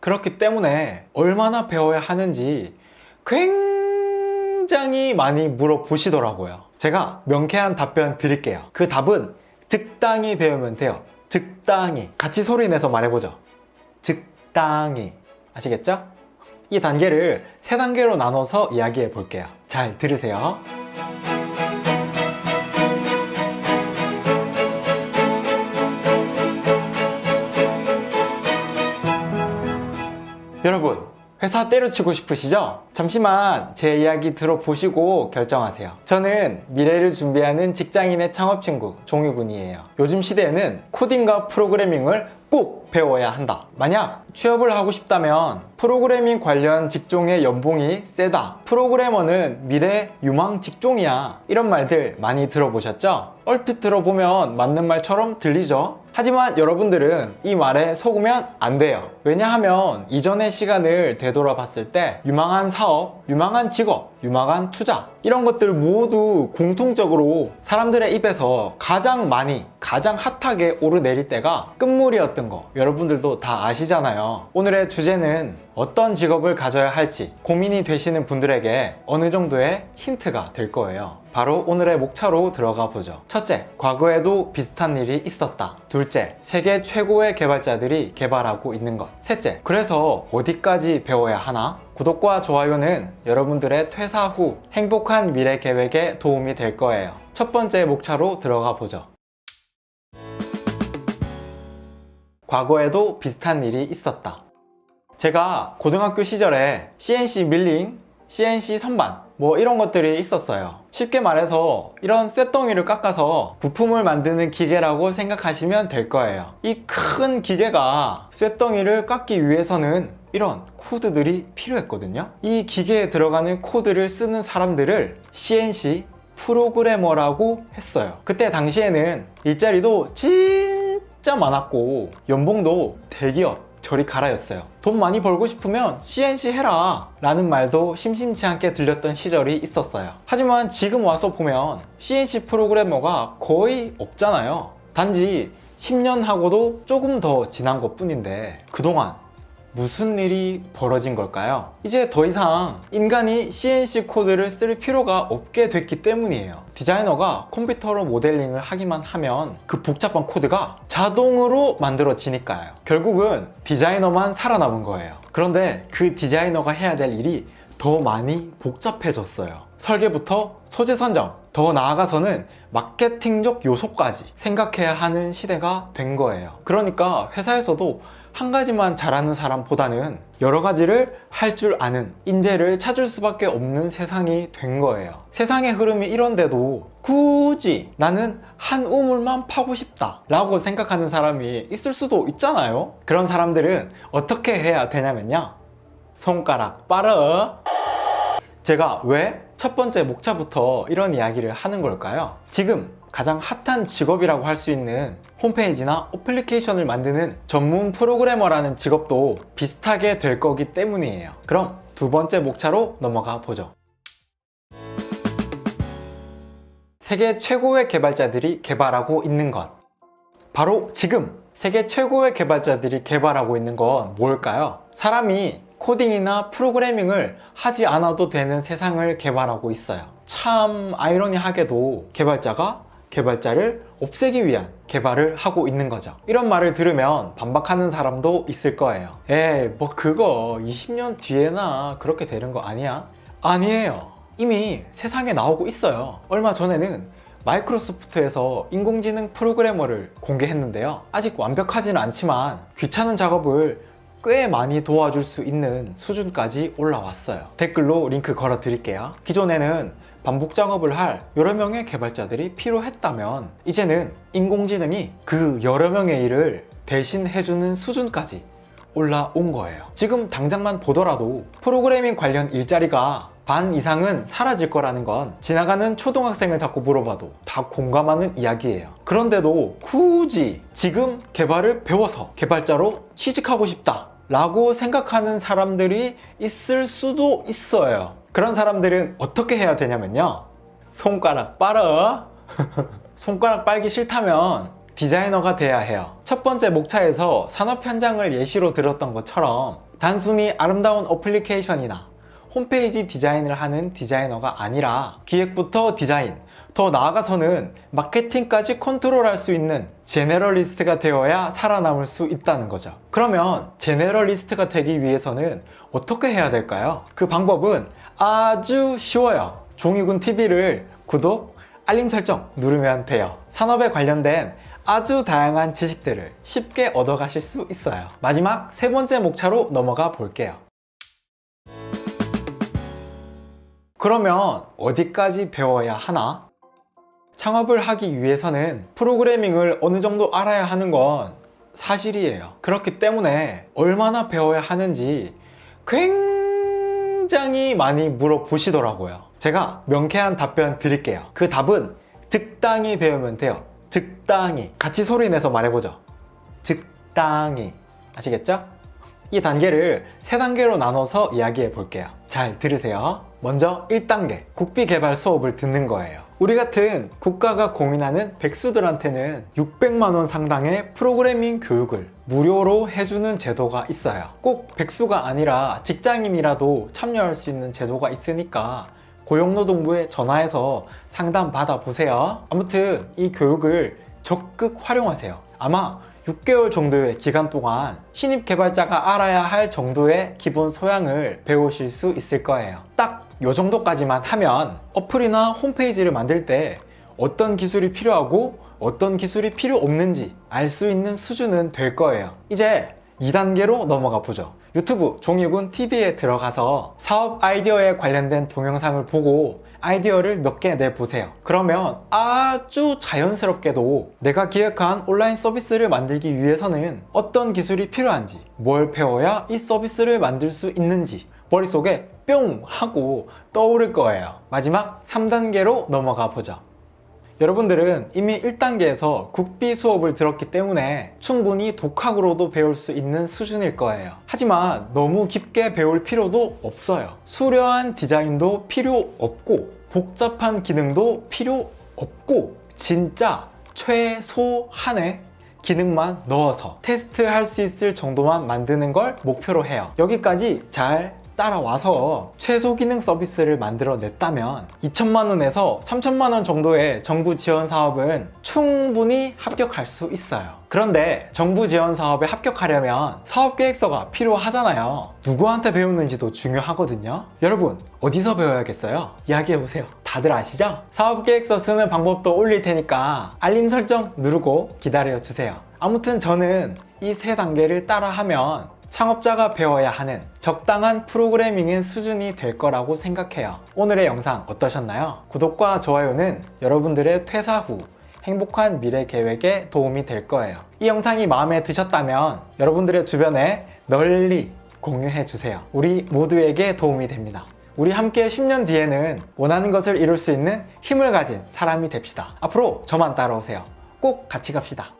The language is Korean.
그렇기 때문에 얼마나 배워야 하는지 굉장히 많이 물어보시더라고요. 제가 명쾌한 답변 드릴게요. 그 답은 적당히 배우면 돼요. 적당히. 같이 소리 내서 말해보죠. 적당히. 아시겠죠? 이 단계를 세 단계로 나눠서 이야기해 볼게요. 잘 들으세요. 여러분, 회사 때려치고 싶으시죠? 잠시만 제 이야기 들어보시고 결정하세요. 저는 미래를 준비하는 직장인의 창업 친구 종유군이에요. 요즘 시대에는 코딩과 프로그래밍을 꼭 배워야 한다. 만약 취업을 하고 싶다면 프로그래밍 관련 직종의 연봉이 세다. 프로그래머는 미래 유망 직종이야. 이런 말들 많이 들어보셨죠? 얼핏 들어보면 맞는 말처럼 들리죠? 하지만 여러분들은 이 말에 속으면 안 돼요. 왜냐하면 이전의 시간을 되돌아 봤을 때 유망한 사업, 유망한 직업, 유망한 투자 이런 것들 모두 공통적으로 사람들의 입에서 가장 많이 가장 핫하게 오르내릴 때가 끝물이었던 거 여러분들도 다 아시잖아요. 오늘의 주제는 어떤 직업을 가져야 할지 고민이 되시는 분들에게 어느 정도의 힌트가 될 거예요. 바로 오늘의 목차로 들어가 보죠. 첫째, 과거에도 비슷한 일이 있었다. 둘째, 세계 최고의 개발자들이 개발하고 있는 것. 셋째, 그래서 어디까지 배워야 하나? 구독과 좋아요는 여러분들의 퇴사 후 행복한 미래 계획에 도움이 될 거예요. 첫 번째 목차로 들어가 보죠. 과거에도 비슷한 일이 있었다. 제가 고등학교 시절에 CNC 밀링, CNC 선반, 뭐 이런 것들이 있었어요. 쉽게 말해서 이런 쇳덩이를 깎아서 부품을 만드는 기계라고 생각하시면 될 거예요. 이 큰 기계가 쇳덩이를 깎기 위해서는 이런 코드들이 필요했거든요. 이 기계에 들어가는 코드를 쓰는 사람들을 CNC 프로그래머라고 했어요. 그때 당시에는 일자리도 진 짜 많았고 연봉도 대기업 저리 가라였어요. 돈 많이 벌고 싶으면 CNC 해라 라는 말도 심심치 않게 들렸던 시절이 있었어요. 하지만 지금 와서 보면 CNC 프로그래머가 거의 없잖아요. 단지 10년 하고도 조금 더 지난 것 뿐인데 그동안 무슨 일이 벌어진 걸까요? 이제 더 이상 인간이 CNC 코드를 쓸 필요가 없게 됐기 때문이에요. 디자이너가 컴퓨터로 모델링을 하기만 하면 그 복잡한 코드가 자동으로 만들어지니까요. 결국은 디자이너만 살아남은 거예요. 그런데 그 디자이너가 해야 될 일이 더 많이 복잡해졌어요. 설계부터 소재 선정, 더 나아가서는 마케팅적 요소까지 생각해야 하는 시대가 된 거예요. 그러니까 회사에서도 한 가지만 잘하는 사람보다는 여러 가지를 할 줄 아는 인재를 찾을 수밖에 없는 세상이 된 거예요. 세상의 흐름이 이런데도 굳이 나는 한 우물만 파고 싶다 라고 생각하는 사람이 있을 수도 있잖아요. 그런 사람들은 어떻게 해야 되냐면요. 손가락 빠르. 제가 왜 첫 번째 목차부터 이런 이야기를 하는 걸까요? 지금 가장 핫한 직업이라고 할 수 있는 홈페이지나 어플리케이션을 만드는 전문 프로그래머라는 직업도 비슷하게 될 거기 때문이에요. 그럼 두 번째 목차로 넘어가 보죠. 세계 최고의 개발자들이 개발하고 있는 것. 바로 지금 세계 최고의 개발자들이 개발하고 있는 건 뭘까요? 사람이 코딩이나 프로그래밍을 하지 않아도 되는 세상을 개발하고 있어요. 참 아이러니하게도 개발자가 개발자를 없애기 위한 개발을 하고 있는 거죠. 이런 말을 들으면 반박하는 사람도 있을 거예요. 에이, 뭐 그거 20년 뒤에나 그렇게 되는 거 아니야? 아니에요. 이미 세상에 나오고 있어요. 얼마 전에는 마이크로소프트에서 인공지능 프로그래머를 공개했는데요. 아직 완벽하지는 않지만 귀찮은 작업을 꽤 많이 도와줄 수 있는 수준까지 올라왔어요. 댓글로 링크 걸어 드릴게요. 기존에는 반복 작업을 할 여러 명의 개발자들이 필요했다면 이제는 인공지능이 그 여러 명의 일을 대신 해주는 수준까지 올라온 거예요. 지금 당장만 보더라도 프로그래밍 관련 일자리가 반 이상은 사라질 거라는 건 지나가는 초등학생을 자꾸 물어봐도 다 공감하는 이야기예요. 그런데도 굳이 지금 개발을 배워서 개발자로 취직하고 싶다. 라고 생각하는 사람들이 있을 수도 있어요. 그런 사람들은 어떻게 해야 되냐면요. 손가락 빨아. 손가락 빨기 싫다면 디자이너가 돼야 해요. 첫 번째 목차에서 산업 현장을 예시로 들었던 것처럼 단순히 아름다운 어플리케이션이나 홈페이지 디자인을 하는 디자이너가 아니라 기획부터 디자인, 더 나아가서는 마케팅까지 컨트롤할 수 있는 제네럴리스트가 되어야 살아남을 수 있다는 거죠. 그러면 제네럴리스트가 되기 위해서는 어떻게 해야 될까요? 그 방법은 아주 쉬워요. 종이군 TV를 구독, 알림 설정 누르면 돼요. 산업에 관련된 아주 다양한 지식들을 쉽게 얻어가실 수 있어요. 마지막 세 번째 목차로 넘어가 볼게요. 그러면 어디까지 배워야 하나? 창업을 하기 위해서는 프로그래밍을 어느 정도 알아야 하는 건 사실이에요. 그렇기 때문에 얼마나 배워야 하는지 굉장히 많이 물어보시더라고요. 제가 명쾌한 답변 드릴게요. 그 답은 적당히 배우면 돼요. 적당히. 같이 소리 내서 말해보죠. 적당히. 아시겠죠? 이 단계를 세 단계로 나눠서 이야기해 볼게요. 잘 들으세요. 먼저 1단계, 국비 개발 수업을 듣는 거예요. 우리 같은 국가가 고민하는 백수들한테는 600만원 상당의 프로그래밍 교육을 무료로 해주는 제도가 있어요. 꼭 백수가 아니라 직장인이라도 참여할 수 있는 제도가 있으니까 고용노동부에 전화해서 상담 받아보세요. 아무튼 이 교육을 적극 활용하세요. 아마 6개월 정도의 기간 동안 신입 개발자가 알아야 할 정도의 기본 소양을 배우실 수 있을 거예요. 딱요 정도까지만 하면 어플이나 홈페이지를 만들 때 어떤 기술이 필요하고 어떤 기술이 필요 없는지 알 수 있는 수준은 될 거예요. 이제 2단계로 넘어가 보죠. 유튜브 종이군 TV에 들어가서 사업 아이디어에 관련된 동영상을 보고 아이디어를 몇 개 내보세요. 그러면 아주 자연스럽게도 내가 기획한 온라인 서비스를 만들기 위해서는 어떤 기술이 필요한지, 뭘 배워야 이 서비스를 만들 수 있는지 머릿속에 뿅 하고 떠오를 거예요. 마지막 3단계로 넘어가 보죠. 여러분들은 이미 1단계에서 국비 수업을 들었기 때문에 충분히 독학으로도 배울 수 있는 수준일 거예요. 하지만 너무 깊게 배울 필요도 없어요. 수려한 디자인도 필요 없고 복잡한 기능도 필요 없고 진짜 최소한의 기능만 넣어서 테스트할 수 있을 정도만 만드는 걸 목표로 해요. 여기까지 잘 따라와서 최소 기능 서비스를 만들어 냈다면 2천만 원에서 3천만 원 정도의 정부 지원 사업은 충분히 합격할 수 있어요. 그런데 정부 지원 사업에 합격하려면 사업 계획서가 필요하잖아요. 누구한테 배우는지도 중요하거든요. 여러분, 어디서 배워야겠어요? 이야기해 보세요. 다들 아시죠? 사업 계획서 쓰는 방법도 올릴 테니까 알림 설정 누르고 기다려 주세요. 아무튼 저는 이 세 단계를 따라하면 창업자가 배워야 하는 적당한 프로그래밍의 수준이 될 거라고 생각해요. 오늘의 영상 어떠셨나요? 구독과 좋아요는 여러분들의 퇴사 후 행복한 미래 계획에 도움이 될 거예요. 이 영상이 마음에 드셨다면 여러분들의 주변에 널리 공유해 주세요. 우리 모두에게 도움이 됩니다. 우리 함께 10년 뒤에는 원하는 것을 이룰 수 있는 힘을 가진 사람이 됩시다. 앞으로 저만 따라오세요. 꼭 같이 갑시다.